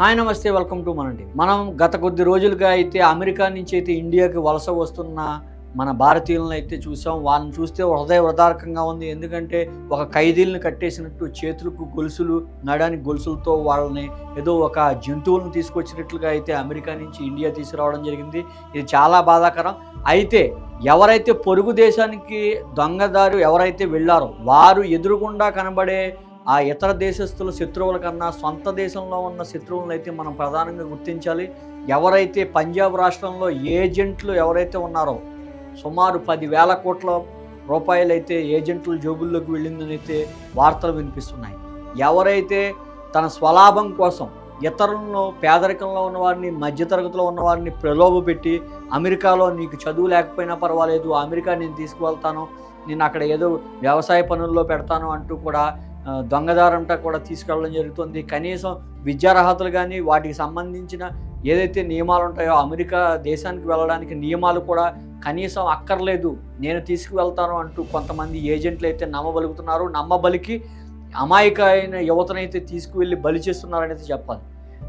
Hi నమస్తే welcome to మనండి. మనం గత కొద్ది రోజులుగా అయితే అమెరికా నుంచి అయితే ఇండియాకి వలస వస్తున్న మన భారతీయులను అయితే చూసాం. వాళ్ళని చూస్తే హృదయ వృధారకంగా ఉంది. ఎందుకంటే ఒక ఖైదీలను కట్టేసినట్టు చేతులకు గొలుసులు నడానికి గొలుసులతో వాళ్ళని ఏదో ఒక జంతువులను తీసుకొచ్చినట్లుగా అయితే అమెరికా నుంచి ఇండియా తీసుకురావడం జరిగింది. ఇది చాలా బాధాకరం. అయితే ఎవరైతే పొరుగు దేశానికి దొంగదారు ఎవరైతే వెళ్ళారో వారు ఎదురుగుండా కనబడే ఆ ఇతర దేశస్తుల శత్రువుల కన్నా సొంత దేశంలో ఉన్న శత్రువులను అయితే మనం ప్రధానంగా గుర్తించాలి. ఎవరైతే పంజాబ్ రాష్ట్రంలో ఏజెంట్లు ఎవరైతే ఉన్నారో సుమారు పదివేల కోట్ల రూపాయలు అయితే ఏజెంట్ల జోబుల్లోకి వెళ్ళిందని అయితే వార్తలు వినిపిస్తున్నాయి. ఎవరైతే తన స్వలాభం కోసం ఇతరులను పేదరికంలో ఉన్నవారిని మధ్యతరగతిలో ఉన్నవారిని ప్రలోభపెట్టి అమెరికాలో నీకు చదువు లేకపోయినా పర్వాలేదు అమెరికా నేను తీసుకువెళ్తాను నేను అక్కడ ఏదో వ్యవసాయ పనుల్లో పెడతాను అంటూ కూడా దొంగదారంట కూడా తీసుకెళ్ళడం జరుగుతుంది. కనీసం విద్యార్హతలు కానీ వాటికి సంబంధించిన ఏదైతే నియమాలు ఉంటాయో అమెరికా దేశానికి వెళ్ళడానికి నియమాలు కూడా కనీసం అక్కర్లేదు. నేను తీసుకువెళ్తాను అంటూ కొంతమంది ఏజెంట్లు అయితే నమ్మబలుగుతున్నారు. నమ్మబలికి అమాయక అయిన యువతనైతే తీసుకువెళ్ళి బలి చేస్తున్నారనేది చెప్పాలి.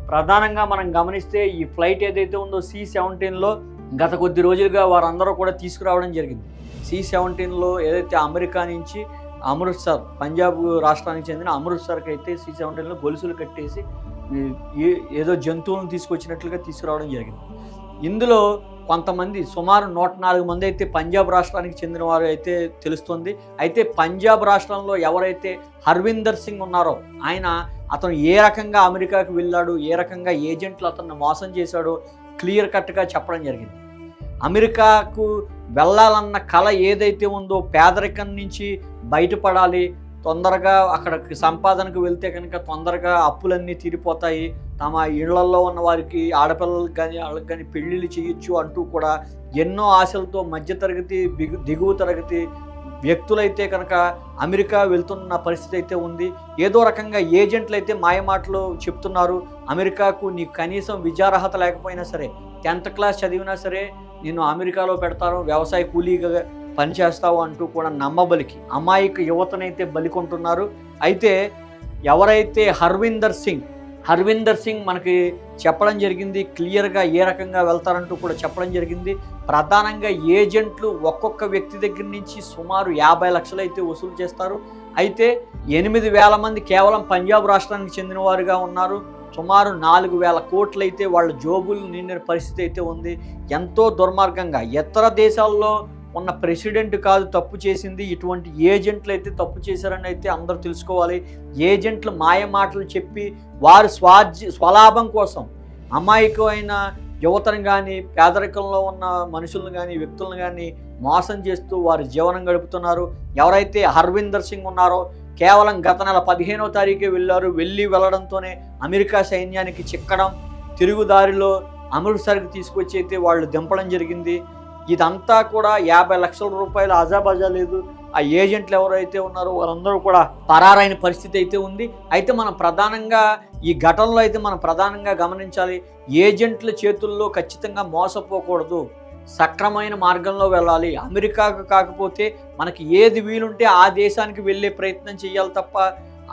ప్రధానంగా మనం గమనిస్తే ఈ ఫ్లైట్ ఏదైతే ఉందో సి సెవెంటీన్లో గత కొద్ది రోజులుగా వారందరూ కూడా తీసుకురావడం జరిగింది. సి సెవెంటీన్లో ఏదైతే అమెరికా నుంచి అమృత్సర్ పంజాబ్ రాష్ట్రానికి చెందిన అమృత్సర్కి అయితే సి సెవెంటీన్లో గొలుసులు కట్టేసి ఏ- ఏదో జంతువులను తీసుకొచ్చినట్లుగా తీసుకురావడం జరిగింది. ఇందులో కొంతమంది సుమారు నూట నాలుగు మంది అయితే పంజాబ్ రాష్ట్రానికి చెందిన వారు అయితే తెలుస్తుంది. అయితే పంజాబ్ రాష్ట్రంలో ఎవరైతే హర్విందర్ సింగ్ ఉన్నారో ఆయన అతను ఏ రకంగా అమెరికాకు వెళ్ళాడు ఏ రకంగా ఏజెంట్లు అతన్ని మోసం చేశాడో క్లియర్ కట్గా చెప్పడం జరిగింది. అమెరికాకు వెళ్ళాలన్న కళ ఏదైతే ఉందో పేదరికం నుంచి బయటపడాలి. తొందరగా అక్కడికి సంపాదనకు వెళ్తే కనుక తొందరగా అప్పులన్నీ తీరిపోతాయి. తమ ఇళ్ళలో ఉన్న వారికి ఆడపిల్లలకు కానీ వాళ్ళకి కానీ పెళ్ళిళ్ళు చేయొచ్చు అంటూ కూడా ఎన్నో ఆశలతో మధ్యతరగతి బిగు దిగువ తరగతి వ్యక్తులైతే కనుక అమెరికా వెళ్తున్న పరిస్థితి అయితే ఉంది. ఏదో రకంగా ఏజెంట్లు అయితే మాయమాటలు చెప్తున్నారు. అమెరికాకు నీకు కనీసం విద్యార్హత లేకపోయినా సరే టెన్త్ క్లాస్ చదివినా సరే నేను అమెరికాలో పెడతాను. వ్యవసాయ కూలీగా పనిచేస్తావు అంటూ కూడా నమ్మబలికి అమాయక యువతనైతే బలికొంటున్నారు. అయితే ఎవరైతే హర్విందర్ సింగ్ హర్విందర్ సింగ్ మనకి చెప్పడం జరిగింది క్లియర్గా ఏ రకంగా వెళ్తారంటూ కూడా చెప్పడం జరిగింది. ప్రధానంగా ఏజెంట్లు ఒక్కొక్క వ్యక్తి దగ్గర నుంచి సుమారు యాభై లక్షలు అయితే వసూలు చేస్తారు. అయితే ఎనిమిది వేల మంది కేవలం పంజాబ్ రాష్ట్రానికి చెందినవారుగా ఉన్నారు. సుమారు నాలుగు వేల కోట్లు అయితే వాళ్ళ జోబులు నిండిన పరిస్థితి అయితే ఉంది. ఎంతో దుర్మార్గంగా ఇతర దేశాల్లో ఉన్న ప్రెసిడెంట్ కాదు తప్పు చేసింది ఇటువంటి ఏజెంట్లు అయితే తప్పు చేశారని అయితే అందరూ తెలుసుకోవాలి. ఏజెంట్లు మాయ మాటలు చెప్పి వారు స్వార్జ స్వలాభం కోసం అమాయకమైన యువతను కానీ పేదరికంలో ఉన్న మనుషులను కానీ వ్యక్తులను కానీ మోసం చేస్తూ వారి జీవనం గడుపుతున్నారు. ఎవరైతే హర్విందర్ సింగ్ ఉన్నారో కేవలం గత నెల పదిహేనో తారీఖే వెళ్ళారు. వెళ్ళి వెళ్ళడంతోనే అమెరికా సైన్యానికి చిక్కడం తిరుగుదారిలో అమృత్సర్కి తీసుకొచ్చి అయితే వాళ్ళు దింపడం జరిగింది. ఇదంతా కూడా యాభై లక్షల రూపాయలు ఆజాబాజా లేదు. ఆ ఏజెంట్లు ఎవరైతే ఉన్నారో వాళ్ళందరూ కూడా పరారైన పరిస్థితి అయితే ఉంది. అయితే మనం ప్రధానంగా ఈ ఘటనలో అయితే మనం ప్రధానంగా గమనించాలి. ఏజెంట్ల చేతుల్లో ఖచ్చితంగా మోసపోకూడదు. సక్రమైన మార్గంలో వెళ్ళాలి. అమెరికాకు కాకపోతే మనకి ఏది వీలుంటే ఆ దేశానికి వెళ్ళే ప్రయత్నం చేయాలి తప్ప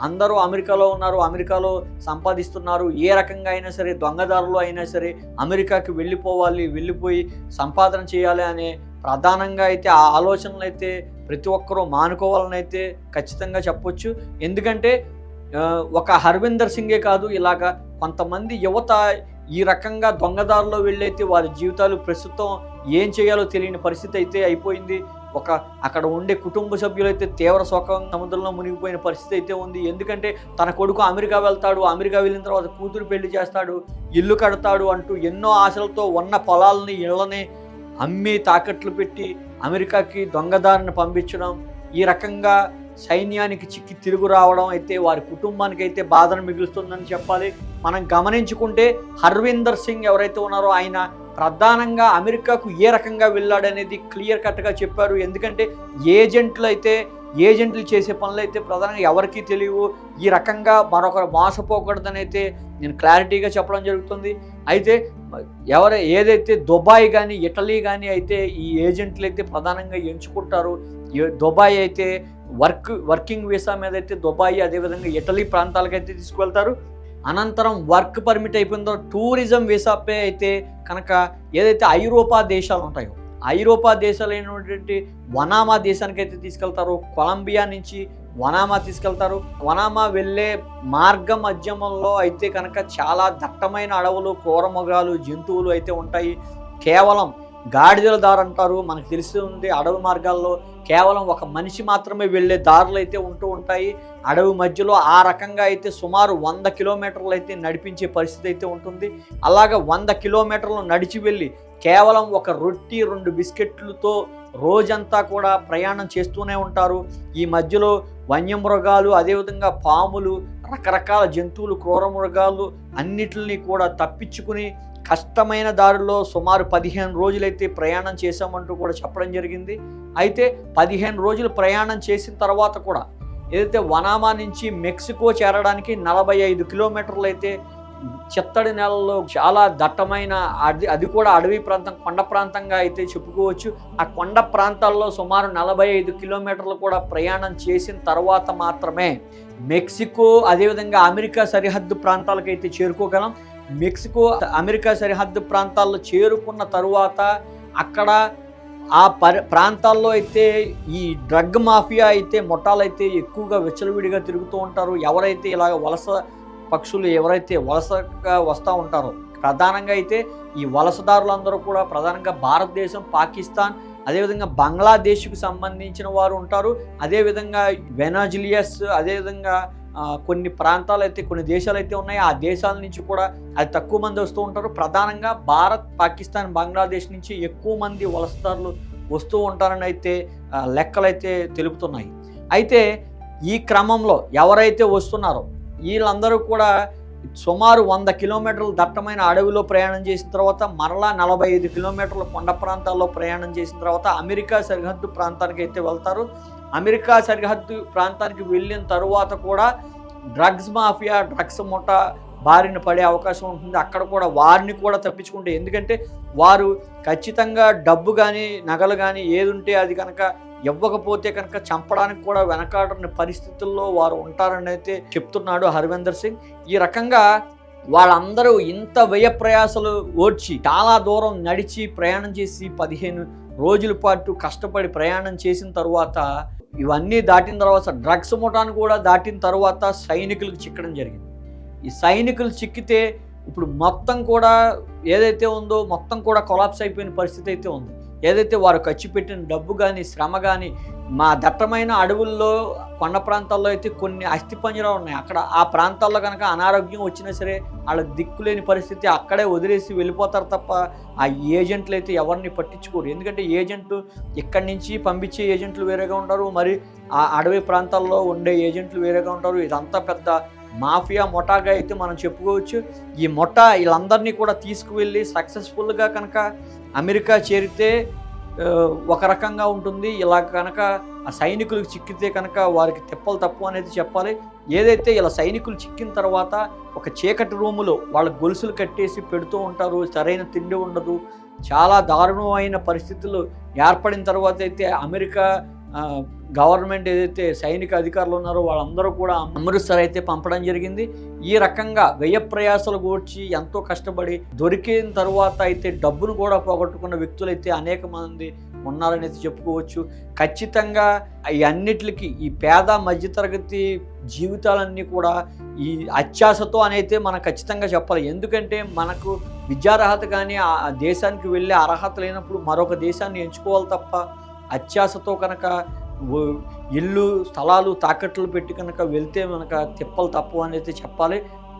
అందరూ అమెరికాలో ఉన్నారు అమెరికాలో సంపాదిస్తున్నారు. ఏ రకంగా అయినా సరే దొంగదారులు అయినా సరే అమెరికాకి వెళ్ళిపోవాలి వెళ్ళిపోయి సంపాదన చేయాలి అనే ప్రధానంగా అయితే ఆ ఆలోచనలు అయితే ప్రతి ఒక్కరూ మానుకోవాలని అయితే ఖచ్చితంగా చెప్పొచ్చు. ఎందుకంటే ఒక హర్విందర్ సింగే కాదు ఇలాగా కొంతమంది యువత ఈ రకంగా దొంగదారిలో వెళ్ళైతే వారి జీవితాలు ప్రస్తుతం ఏం చేయాలో తెలియని పరిస్థితి అయితే అయిపోయింది. ఒక అక్కడ ఉండే కుటుంబ సభ్యులు అయితే తీవ్ర శోకం సముద్రంలో మునిగిపోయిన పరిస్థితి అయితే ఉంది. ఎందుకంటే తన కొడుకు అమెరికా వెళ్తాడు అమెరికా వెళ్ళిన తర్వాత కూతురు పెళ్ళి చేస్తాడు ఇల్లు కడతాడు అంటూ ఎన్నో ఆశలతో ఉన్న పొలాలని ఇళ్ళని అమ్మి తాకట్లు పెట్టి అమెరికాకి దొంగదారిని పంపించడం ఈ రకంగా సైన్యానికి చిక్కి తిరుగు రావడం అయితే వారి కుటుంబానికి అయితే బాధను మిగులుస్తుందని చెప్పాలి. మనం గమనించుకుంటే హర్విందర్ సింగ్ ఎవరైతే ఉన్నారో ఆయన ప్రధానంగా అమెరికాకు ఏ రకంగా వెళ్ళాడనేది క్లియర్ కట్గా చెప్పారు. ఎందుకంటే ఏజెంట్లు అయితే ఏజెంట్లు చేసే పనులు అయితే ప్రధానంగా ఎవరికీ తెలియవు. ఈ రకంగా మరొకరు మోసపోకూడదని అయితే నేను క్లారిటీగా చెప్పడం జరుగుతుంది. అయితే ఎవరు ఏదైతే దుబాయ్ కానీ ఇటలీ కానీ అయితే ఈ ఏజెంట్లు అయితే ప్రధానంగా ఎంచుకుంటారు. దుబాయ్ అయితే వర్క్ వర్కింగ్ వీసా మీద అయితే దుబాయ్ అదేవిధంగా ఇటలీ ప్రాంతాలకైతే తీసుకువెళ్తారు. అనంతరం వర్క్ పర్మిట్ అయిపోయిందో టూరిజం వీసాపై అయితే కనుక ఏదైతే ఐరోపా దేశాలు ఉంటాయో ఐరోపా దేశాలైనటువంటి వనామా దేశానికి అయితే తీసుకెళ్తారు కొలంబియా నుంచి వనామా తీసుకెళ్తారు. వనామా వెళ్ళే మార్గ మధ్యమంలో అయితే కనుక చాలా దట్టమైన అడవులు కూరమొగాలు జంతువులు అయితే ఉంటాయి. కేవలం గాడిదల దారి అంటారు. మనకు తెలిసి ఉంది అడవి మార్గాల్లో కేవలం ఒక మనిషి మాత్రమే వెళ్ళే దారులు అయితే ఉంటూ ఉంటాయి. అడవి మధ్యలో ఆ రకంగా అయితే సుమారు వంద కిలోమీటర్లు అయితే నడిపించే పరిస్థితి అయితే ఉంటుంది. అలాగ వంద కిలోమీటర్లు నడిచి వెళ్ళి కేవలం ఒక రొట్టి రెండు బిస్కెట్లతో రోజంతా కూడా ప్రయాణం చేస్తూనే ఉంటారు. ఈ మధ్యలో వన్యమృగాలు అదేవిధంగా పాములు రకరకాల జంతువులు క్రూర మృగాలు అన్నిటిని కూడా తప్పించుకుని కష్టమైన దారిలో సుమారు పదిహేను రోజులైతే ప్రయాణం చేశామంటూ కూడా చెప్పడం జరిగింది. అయితే పదిహేను రోజులు ప్రయాణం చేసిన తర్వాత కూడా ఏదైతే వనామా నుంచి మెక్సికో చేరడానికి నలభై ఐదు కిలోమీటర్లు అయితే చిత్తడి నెలలో చాలా దట్టమైన అది అది కూడా అడవి ప్రాంతం కొండ ప్రాంతంగా అయితే చెప్పుకోవచ్చు. ఆ కొండ ప్రాంతాల్లో సుమారు నలభై ఐదు కిలోమీటర్లు కూడా ప్రయాణం చేసిన తర్వాత మాత్రమే మెక్సికో అదేవిధంగా అమెరికా సరిహద్దు ప్రాంతాలకు అయితే చేరుకోగలం. మెక్సికో అమెరికా సరిహద్దు ప్రాంతాల్లో చేరుకున్న తరువాత అక్కడ ఆ పరి ప్రాంతాల్లో అయితే ఈ డ్రగ్ మాఫియా అయితే మొట్టాలైతే ఎక్కువగా విచ్చలవిడిగా తిరుగుతూ ఉంటారు. ఎవరైతే ఇలాగ వలస పక్షులు ఎవరైతే వలసగా వస్తూ ఉంటారో ప్రధానంగా అయితే ఈ వలసదారులందరూ కూడా ప్రధానంగా భారతదేశం పాకిస్తాన్ అదేవిధంగా బంగ్లాదేశ్కు సంబంధించిన వారు ఉంటారు. అదేవిధంగా వెనాజిలియస్ అదేవిధంగా కొన్ని ప్రాంతాలు అయితే కొన్ని దేశాలు అయితే ఉన్నాయి ఆ దేశాల నుంచి కూడా అది తక్కువ మంది వస్తూ ఉంటారు. ప్రధానంగా భారత్ పాకిస్తాన్ బంగ్లాదేశ్ నుంచి ఎక్కువ మంది వలసదారులు వస్తూ ఉంటారని అయితే లెక్కలైతే తెలుపుతున్నాయి. అయితే ఈ క్రమంలో ఎవరైతే వస్తున్నారో వీళ్ళందరూ కూడా సుమారు వంద కిలోమీటర్ల దట్టమైన అడవిలో ప్రయాణం చేసిన తర్వాత మరలా నలభై ఐదు కిలోమీటర్ల కొండ ప్రాంతాల్లో ప్రయాణం చేసిన తర్వాత అమెరికా సరిహద్దు ప్రాంతానికి అయితే వెళ్తారు. అమెరికా సరిహద్దు ప్రాంతానికి వెళ్ళిన తరువాత కూడా డ్రగ్స్ మాఫియా డ్రగ్స్ ముఠ బారిన పడే అవకాశం ఉంటుంది. అక్కడ కూడా వారిని కూడా తప్పించుకుంటే ఎందుకంటే వారు ఖచ్చితంగా డబ్బు కానీ నగలు కానీ ఏది ఉంటే అది కనుక ఇవ్వకపోతే కనుక చంపడానికి కూడా వెనకాడని పరిస్థితుల్లో వారు ఉంటారని అయితే చెప్తున్నాడు హర్వేందర్ సింగ్. ఈ రకంగా వాళ్ళందరూ ఇంత వ్యయ ప్రయాసలు ఓడ్చి చాలా దూరం నడిచి ప్రయాణం చేసి పదిహేను రోజుల పాటు కష్టపడి ప్రయాణం చేసిన తర్వాత ఇవన్నీ దాటిన తర్వాత డ్రగ్స్ ముఠాను కూడా దాటిన తర్వాత సైనికులకు చిక్కడం జరిగింది. ఈ సైనికులు చిక్కితే ఇప్పుడు మొత్తం కూడా ఏదైతే ఉందో మొత్తం కూడా కొలాప్స్ అయిపోయిన పరిస్థితి అయితే ఉంది. ఏదైతే వారు ఖర్చు పెట్టిన డబ్బు కానీ శ్రమ కానీ మా దట్టమైన అడవుల్లో కొండ ప్రాంతాల్లో అయితే కొన్ని అస్థిపంజరాలు ఉన్నాయి. అక్కడ ఆ ప్రాంతాల్లో కనుక అనారోగ్యం వచ్చినా సరే వాళ్ళకి దిక్కులేని పరిస్థితి అక్కడే వదిలేసి వెళ్ళిపోతారు తప్ప ఆ ఏజెంట్లు అయితే ఎవరిని పట్టించుకోరు. ఎందుకంటే ఏజెంట్లు ఇక్కడి నుంచి పంపించే ఏజెంట్లు వేరేగా ఉంటారు. మరి ఆ అడవి ప్రాంతాల్లో ఉండే ఏజెంట్లు వేరేగా ఉంటారు. ఇదంతా పెద్ద మాఫియా మొటాగా అయితే మనం చెప్పుకోవచ్చు. ఈ మొటా వీళ్ళందరినీ కూడా తీసుకువెళ్ళి సక్సెస్ఫుల్గా కనుక అమెరికా చేరితే ఒక రకంగా ఉంటుంది. ఇలా కనుక ఆ సైనికులకు చిక్కితే కనుక వారికి తిప్పలు తప్పు అనేది చెప్పాలి. ఏదైతే ఇలా సైనికులు చిక్కిన తర్వాత ఒక చీకటి రూములో వాళ్ళ గొలుసులు కట్టేసి పెడుతూ ఉంటారు సరైన తిండి ఉండదు. చాలా దారుణమైన పరిస్థితులు ఏర్పడిన తర్వాత అయితే అమెరికా గవర్నమెంట్ ఏదైతే సైనిక అధికారులు ఉన్నారో వాళ్ళందరూ కూడా అమృత్సర్ అయితే పంపడం జరిగింది. ఈ రకంగా వ్యయ ప్రయాసాలు కూర్చి ఎంతో కష్టపడి దొరికిన తర్వాత అయితే డబ్బును కూడా పోగొట్టుకున్న వ్యక్తులు అయితే అనేక మంది ఉన్నారని చెప్పుకోవచ్చు. ఖచ్చితంగా ఈ అన్నిటికి ఈ పేద మధ్యతరగతి జీవితాలన్నీ కూడా ఈ అత్యాశతో అనైతే మనం ఖచ్చితంగా చెప్పాలి. ఎందుకంటే మనకు విద్యార్హత కానీ ఆ దేశానికి వెళ్ళే అర్హత లేనప్పుడు మరొక దేశాన్ని ఎంచుకోవాలి తప్ప అత్యాశతో కనుక ఇల్లు స్థలాలు తాకట్లు పెట్టి కనుక వెళ్తే మనక తిప్పలు తప్పు అనేది చెప్పాలి.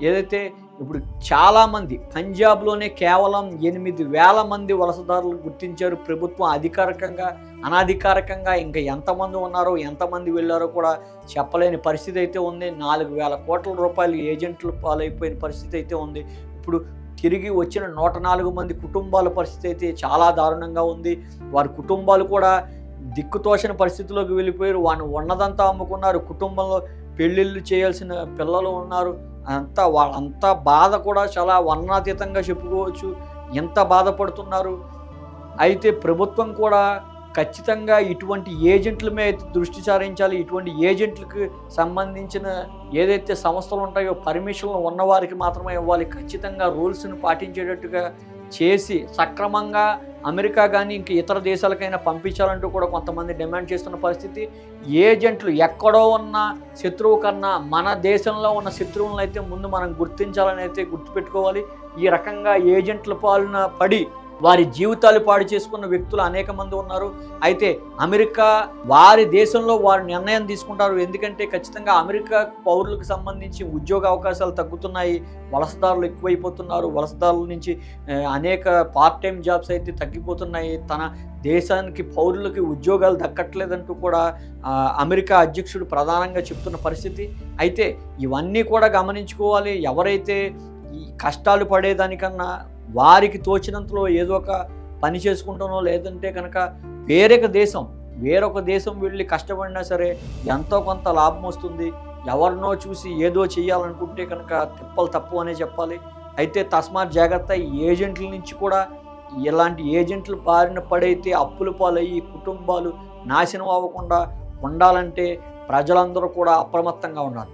ఏదైతే ఇప్పుడు చాలామంది పంజాబ్లోనే కేవలం ఎనిమిది వేల మంది వలసదారులు గుర్తించారు. ప్రభుత్వం అధికారికంగా అనధికారికంగా ఇంకా ఎంతమంది ఉన్నారో ఎంతమంది వెళ్ళారో కూడా చెప్పలేని పరిస్థితి అయితే ఉంది. నాలుగు వేల కోట్ల రూపాయలు ఏజెంట్లు పాలైపోయిన పరిస్థితి అయితే ఉంది. ఇప్పుడు తిరిగి వచ్చిన నూట నాలుగు మంది కుటుంబాల పరిస్థితి అయితే చాలా దారుణంగా ఉంది. వారి కుటుంబాలు కూడా దిక్కుతోషణ పరిస్థితిలోకి వెళ్ళిపోయారు. వాడిని ఉన్నదంతా అమ్ముకున్నారు. కుటుంబంలో పెళ్ళిళ్ళు చేయాల్సిన పిల్లలు ఉన్నారు. అంతా వాళ్ళంతా బాధ కూడా చాలా వర్ణాతీతంగా చెప్పుకోవచ్చు. ఎంత బాధపడుతున్నారు? అయితే ప్రభుత్వం కూడా ఖచ్చితంగా ఇటువంటి ఏజెంట్ల మీద దృష్టి సారించాలి. ఇటువంటి ఏజెంట్లకు సంబంధించిన ఏదైతే సంస్థలు ఉంటాయో పర్మిషన్లు ఉన్నవారికి మాత్రమే ఇవ్వాలి. ఖచ్చితంగా రూల్స్ని పాటించేటట్టుగా చేసి సక్రమంగా అమెరికా కానీ ఇంక ఇతర దేశాలకైనా పంపించాలంటూ కూడా కొంతమంది డిమాండ్ చేస్తున్న పరిస్థితి. ఏజెంట్లు ఎక్కడో ఉన్న శత్రువు కన్నా మన దేశంలో ఉన్న శత్రువులను అయితే ముందు మనం గుర్తించాలని అయితే గుర్తుపెట్టుకోవాలి. ఈ రకంగా ఏజెంట్ల పాలన పడి వారి జీవితాలు పాడు చేసుకున్న వ్యక్తులు అనేక మంది ఉన్నారు. అయితే అమెరికా వారి దేశంలో వారు నిర్ణయం తీసుకుంటారు. ఎందుకంటే ఖచ్చితంగా అమెరికా పౌరులకు సంబంధించి ఉద్యోగ అవకాశాలు తగ్గుతున్నాయి. వలసదారులు ఎక్కువైపోతున్నారు. వలసదారుల నుంచి అనేక పార్ట్ టైం జాబ్స్ అయితే తగ్గిపోతున్నాయి. తన దేశానికి పౌరులకి ఉద్యోగాలు దక్కట్లేదంటూ కూడా అమెరికా అధ్యక్షుడు ప్రధానంగా చెప్తున్న పరిస్థితి. అయితే ఇవన్నీ కూడా గమనించుకోవాలి. ఎవరైతే ఈ కష్టాలు పడేదానికన్నా వారికి తోచినంతలో ఏదో ఒక పని చేసుకుంటానో లేదంటే కనుక వేరొక దేశం వేరొక దేశం వెళ్ళి కష్టపడినా సరే ఎంతో కొంత లాభం వస్తుంది. ఎవరినో చూసి ఏదో చేయాలనుకుంటే కనుక తిప్పలు తప్పు అనే చెప్పాలి. అయితే తస్మాత్ జాగ్రత్త ఈ ఏజెంట్ల నుంచి కూడా ఇలాంటి ఏజెంట్లు బారిన పడైతే అప్పుల పాలయ్యి కుటుంబాలు నాశనం అవ్వకుండా ఉండాలంటే ప్రజలందరూ కూడా అప్రమత్తంగా ఉండాలి.